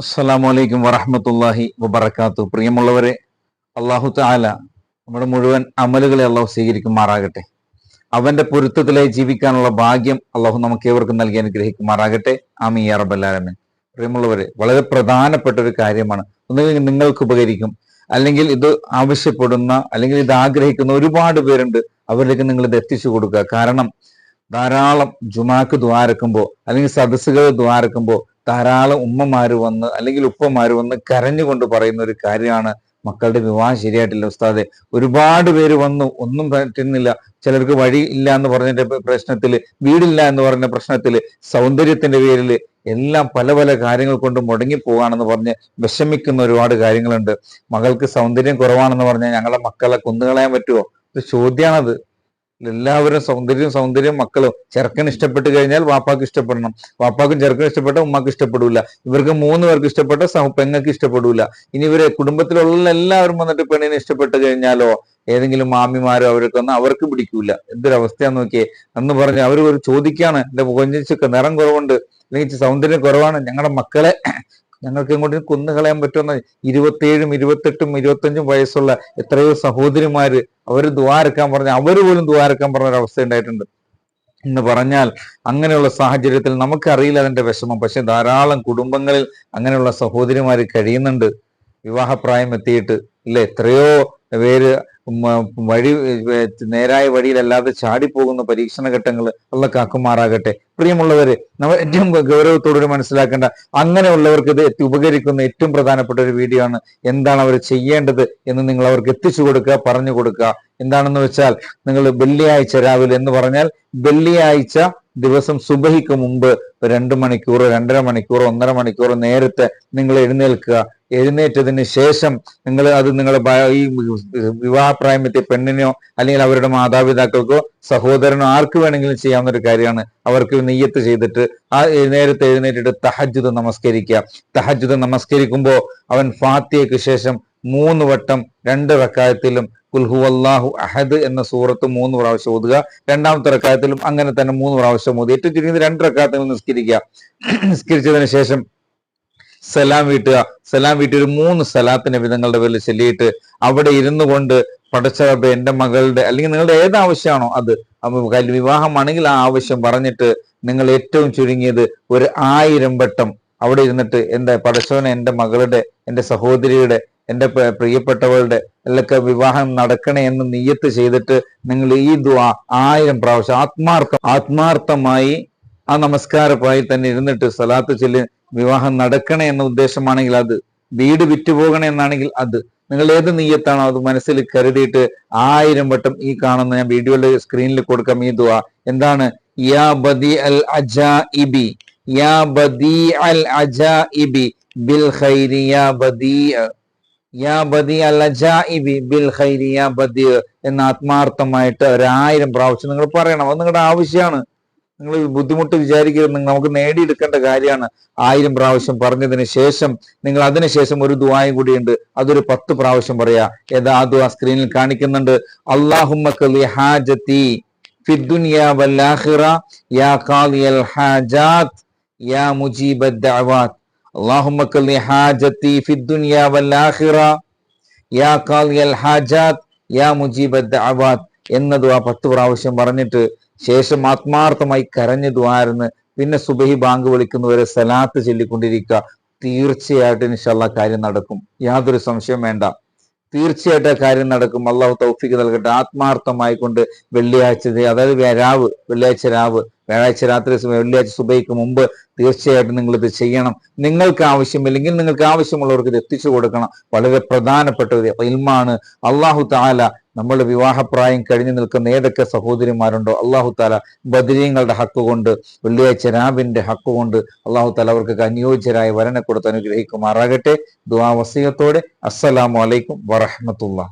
അസ്സലാമു അലൈക്കും വറഹമത്തല്ലാഹി വബർക്കാത്തു പ്രിയമുള്ളവരെ അള്ളാഹു താല നമ്മുടെ മുഴുവൻ അമലുകളെ അള്ളാഹു സ്വീകരിക്കുമാറാകട്ടെ. അവന്റെ പൊരുത്തത്തിലായി ജീവിക്കാനുള്ള ഭാഗ്യം അള്ളാഹു നമുക്ക് ഏവർക്കും നൽകി അനുഗ്രഹിക്കുമാറാകട്ടെ. ആമി യാ റബ്ബല്ലാലമൻ പ്രിയമുള്ളവരെ വളരെ പ്രധാനപ്പെട്ട ഒരു കാര്യമാണ്. ഒന്നുകിൽ നിങ്ങൾക്ക് ഉപകരിക്കും അല്ലെങ്കിൽ ഇത് ആവശ്യപ്പെടുന്ന അല്ലെങ്കിൽ ഇത് ആഗ്രഹിക്കുന്ന ഒരുപാട് പേരുണ്ട്. അവരിലേക്ക് നിങ്ങൾ ഇത് എത്തിച്ചു കൊടുക്കുക. കാരണം ധാരാളം ജുമാക്ക് ദ്വാരക്കുമ്പോൾ അല്ലെങ്കിൽ സദസ്സുകൾ ദ്വാരക്കുമ്പോൾ ധാരാളം ഉമ്മമാര് വന്ന് അല്ലെങ്കിൽ ഉപ്പമാര് വന്ന് കരഞ്ഞുകൊണ്ട് പറയുന്ന ഒരു കാര്യമാണ് മക്കളുടെ വിവാഹം ശരിയായിട്ടില്ല ഉസ്താദെ. ഒരുപാട് പേര് വന്നു ഒന്നും പറ്റുന്നില്ല. ചിലർക്ക് വഴി ഇല്ല എന്ന് പറഞ്ഞതിന്റെ പ്രശ്നത്തിൽ വീടില്ല എന്ന് പറഞ്ഞ പ്രശ്നത്തിൽ സൗന്ദര്യത്തിന്റെ പേരിൽ എല്ലാം പല പല കാര്യങ്ങൾ കൊണ്ട് മുടങ്ങി പോവാണെന്ന് പറഞ്ഞ് വിഷമിക്കുന്ന ഒരുപാട് കാര്യങ്ങളുണ്ട്. മകൾക്ക് സൗന്ദര്യം കുറവാണെന്ന് പറഞ്ഞാൽ ഞങ്ങളെ മക്കളെ കുന്നുകളയാൻ പറ്റുമോ ഒരു ചോദ്യമാണത് എല്ലാവരും സൗന്ദര്യം സൗന്ദര്യം മക്കളും. ചെറുക്കൻ ഇഷ്ടപ്പെട്ട് കഴിഞ്ഞാൽ വാപ്പാക്ക് ഇഷ്ടപ്പെടണം. വാപ്പാക്കും ചെറുക്കൻ ഇഷ്ടപ്പെട്ട ഉമ്മാക്ക് ഇഷ്ടപ്പെടില്ല ഇവർക്ക് മൂന്ന് പേർക്ക് ഇഷ്ടപ്പെട്ട പെങ്ങൾക്ക് ഇഷ്ടപ്പെടില്ല ഇനി ഇവരെ കുടുംബത്തിലുള്ള എല്ലാവരും വന്നിട്ട് പെണ്ണിനെ ഇഷ്ടപ്പെട്ട് കഴിഞ്ഞാലോ? ഏതെങ്കിലും മാമിമാരോ അവരൊക്കെ വന്ന് അവർക്ക് പിടിക്കൂല. എന്തൊരവസ്ഥയാന്ന് നോക്കിയേ. അന്ന് പറഞ്ഞു അവർ ഒരു ചോദിക്കാണ്. എന്റെ കൊഞ്ചിച്ചൊക്കെ നിറം കുറവുണ്ട്. അല്ലെങ്കിൽ സൗന്ദര്യം കുറവാണ്. ഞങ്ങളുടെ മക്കളെ ഞങ്ങൾക്ക് ഇങ്ങോട്ട് കൊന്നു കളയാൻ പറ്റുന്ന ഇരുപത്തിയേഴും ഇരുപത്തെട്ടും ഇരുപത്തഞ്ചും വയസ്സുള്ള എത്രയോ സഹോദരിമാര് അവർ ദ്വാരക്കാൻ പറഞ്ഞ അവർ പോലും ദ്വാരക്കാൻ പറഞ്ഞ ഒരു അവസ്ഥ ഉണ്ടായിട്ടുണ്ട്. എന്ന് പറഞ്ഞാൽ അങ്ങനെയുള്ള സാഹചര്യത്തിൽ നമുക്കറിയില്ല അതിന്റെ വിഷമം. പക്ഷെ ധാരാളം കുടുംബങ്ങളിൽ അങ്ങനെയുള്ള സഹോദരിമാർ കഴിയുന്നുണ്ട്. വിവാഹപ്രായം എത്തിയിട്ട് ഇല്ല? എത്രയോ പേര് വഴി നേരായ വഴിയിലല്ലാതെ ചാടിപ്പോകുന്ന പരീക്ഷണ ഘട്ടങ്ങൾ ഉള്ള കാക്കുമാറാകട്ടെ പ്രിയമുള്ളവര് നമ്മൾ ഏറ്റവും ഗൗരവത്തോടുകൂടി മനസ്സിലാക്കേണ്ട അങ്ങനെയുള്ളവർക്ക് ഇത് ഉപകരിക്കുന്ന ഏറ്റവും പ്രധാനപ്പെട്ട ഒരു വീഡിയോ ആണ് എന്താണ് അവർ ചെയ്യേണ്ടത് എന്ന് നിങ്ങൾ അവർക്ക് എത്തിച്ചു കൊടുക്കുക പറഞ്ഞു കൊടുക്കുക. എന്താണെന്ന് വെച്ചാൽ നിങ്ങൾ വെള്ളിയാഴ്ച രാവിലെ എന്ന് പറഞ്ഞാൽ വെള്ളിയാഴ്ച ദിവസം സുബഹിക്ക് മുമ്പ് രണ്ട് മണിക്കൂർ രണ്ടര മണിക്കൂർ ഒന്നര മണിക്കൂർ നേരത്തെ നിങ്ങൾ എഴുന്നേൽക്കുക. എഴുന്നേറ്റതിന് ശേഷം നിങ്ങൾ അത് നിങ്ങളുടെ ഈ വിവാഹപ്രായമെത്തിയ പെണ്ണിനോ അല്ലെങ്കിൽ അവരുടെ മാതാപിതാക്കൾക്കോ സഹോദരനോ ആർക്ക് വേണമെങ്കിലും ചെയ്യാവുന്ന ഒരു കാര്യമാണ്. അവർക്ക് നെയ്യത്ത് ചെയ്തിട്ട് ആ നേരത്തെ എഴുന്നേറ്റിട്ട് തഹജുദ് നമസ്കരിക്കുക. തഹജുദ് നമസ്കരിക്കുമ്പോൾ അവൻ ഫാത്തിയക്ക് ശേഷം മൂന്ന് വട്ടം രണ്ട് റക്കായത്തിലും കുൽഹു അള്ളാഹു അഹദ് എന്ന സൂറത്ത് മൂന്ന് പ്രാവശ്യം ഓതുക. രണ്ടാമത്തെ റക്കായത്തിലും അങ്ങനെ തന്നെ മൂന്ന് പ്രാവശ്യം ഓതുക ഏറ്റവും ചുരുങ്ങിയത് രണ്ട് റക്കായത്തിലും നിസ്കരിക്കുക. നിസ്കരിച്ചതിന് ശേഷം സലാം വീട്ടുക. സലാം വീട്ടി ഒരു മൂന്ന് സലാത്തിന്റെ വിധങ്ങളുടെ പേരിൽ ചെല്ലിയിട്ട് അവിടെ ഇരുന്നു കൊണ്ട് പടച്ചറബ് എന്റെ മകളുടെ അല്ലെങ്കിൽ നിങ്ങളുടെ ഏത് ആവശ്യമാണോ അത്. വിവാഹമാണെങ്കിൽ ആ ആവശ്യം പറഞ്ഞിട്ട് നിങ്ങൾ ഏറ്റവും ചുരുങ്ങിയത് ഒരു ആയിരം വട്ടം അവിടെ ഇരുന്നിട്ട് എന്താ പടച്ചവനെ എന്റെ മകളുടെ എന്റെ സഹോദരിയുടെ എന്റെ പ്രിയപ്പെട്ടവളുടെ എല്ലൊക്കെ വിവാഹം നടക്കണേ എന്ന് നീയത്ത് ചെയ്തിട്ട് നിങ്ങൾ ഈ ദ്വാ ആയിരം പ്രാവശ്യം ആത്മാർത്ഥം ആത്മാർത്ഥമായി ആ നമസ്കാരമായി തന്നെ ഇരുന്നിട്ട് സലാത്ത് ചൊല്ലി വിവാഹം നടക്കണേ എന്ന ഉദ്ദേശമാണെങ്കിൽ അത് വീട് വിറ്റുപോകണേ എന്നാണെങ്കിൽ അത്. നിങ്ങൾ ഏത് നീയത്താണോ അത് മനസ്സിൽ കരുതിയിട്ട് ആയിരം വട്ടം ഈ കാണുന്ന ഞാൻ വീഡിയോയിൽ സ്ക്രീനിൽ കൊടുക്കാം ഈ ദുആ. എന്താണ്? യാ ബദി അൽ അജാ ഇബി യാ ബദി അൽ അജാ ഇബി ബിൽ ഖൈരി യാ ബദി. യാ ബിൽ ഖൈരി യാ എന്ന ആത്മാർത്ഥമായിട്ട് ഒരായിരം പ്രാവശ്യം നിങ്ങൾ പറയണം. അത് നിങ്ങളുടെ ആവശ്യമാണ്. നിങ്ങൾ ബുദ്ധിമുട്ട് വിചാരിക്കരുത്. നമുക്ക് നേടിയെടുക്കേണ്ട കാര്യമാണ്. ആയിരം പ്രാവശ്യം പറഞ്ഞതിന് ശേഷം നിങ്ങൾ അതിനുശേഷം ഒരു ദുവായും കൂടിയുണ്ട്. അതൊരു പത്ത് പ്രാവശ്യം പറയാ. ഏതാ ആ സ്ക്രീനിൽ കാണിക്കുന്നുണ്ട്. അള്ളാഹുമ്മക്കലി യാ ഖാലിയൽ യാ ഹാജത്തി യാ الحاجات يا യാ الدعوات എന്ന ആ പത്ത് പ്രാവശ്യം പറഞ്ഞിട്ട് ശേഷം ആത്മാർത്ഥമായി കരഞ്ഞു ദ്വാരുന്ന് പിന്നെ സുബഹി ബാങ്ക് വിളിക്കുന്നവരെ സലാത്ത് ചൊല്ലിക്കൊണ്ടിരിക്കുക. തീർച്ചയായിട്ടും ഇൻഷല്ല കാര്യം നടക്കും. യാതൊരു സംശയം വേണ്ട. തീർച്ചയായിട്ടും ആ കാര്യം നടക്കും. അള്ളാഹു തൗഫിക്ക് നൽകട്ടെ. ആത്മാർത്ഥമായി കൊണ്ട് വെള്ളിയാഴ്ച അതായത് രാവ് വെള്ളിയാഴ്ച രാവ് വ്യാഴാഴ്ച രാത്രി വെള്ളിയാഴ്ച സുബൈക്ക് മുമ്പ് തീർച്ചയായിട്ടും നിങ്ങൾ ഇത് ചെയ്യണം. നിങ്ങൾക്ക് ആവശ്യമില്ലെങ്കിൽ നിങ്ങൾക്ക് ആവശ്യമുള്ളവർക്ക് ഇത് എത്തിച്ചു കൊടുക്കണം. വളരെ പ്രധാനപ്പെട്ട ഒരു ഇൽമാണ് അള്ളാഹു താല നമ്മളുടെ വിവാഹപ്രായം കഴിഞ്ഞു നിൽക്കുന്ന ഏതൊക്കെ സഹോദരിമാരുണ്ടോ അള്ളാഹു താല ബദരീങ്ങളുടെ ഹക്ക് കൊണ്ട് വെള്ളിയാഴ്ച രാവിന്റെ ഹക്ക് കൊണ്ട് അള്ളാഹു താല അവർക്ക് അനുയോജ്യരായ വരനെ കൊടുത്ത് അനുഗ്രഹിക്കുമാറാകട്ടെ. ദുവാ വസീയത്തോടെ അസ്സലാമു അലൈക്കും വറഹമത്തുള്ള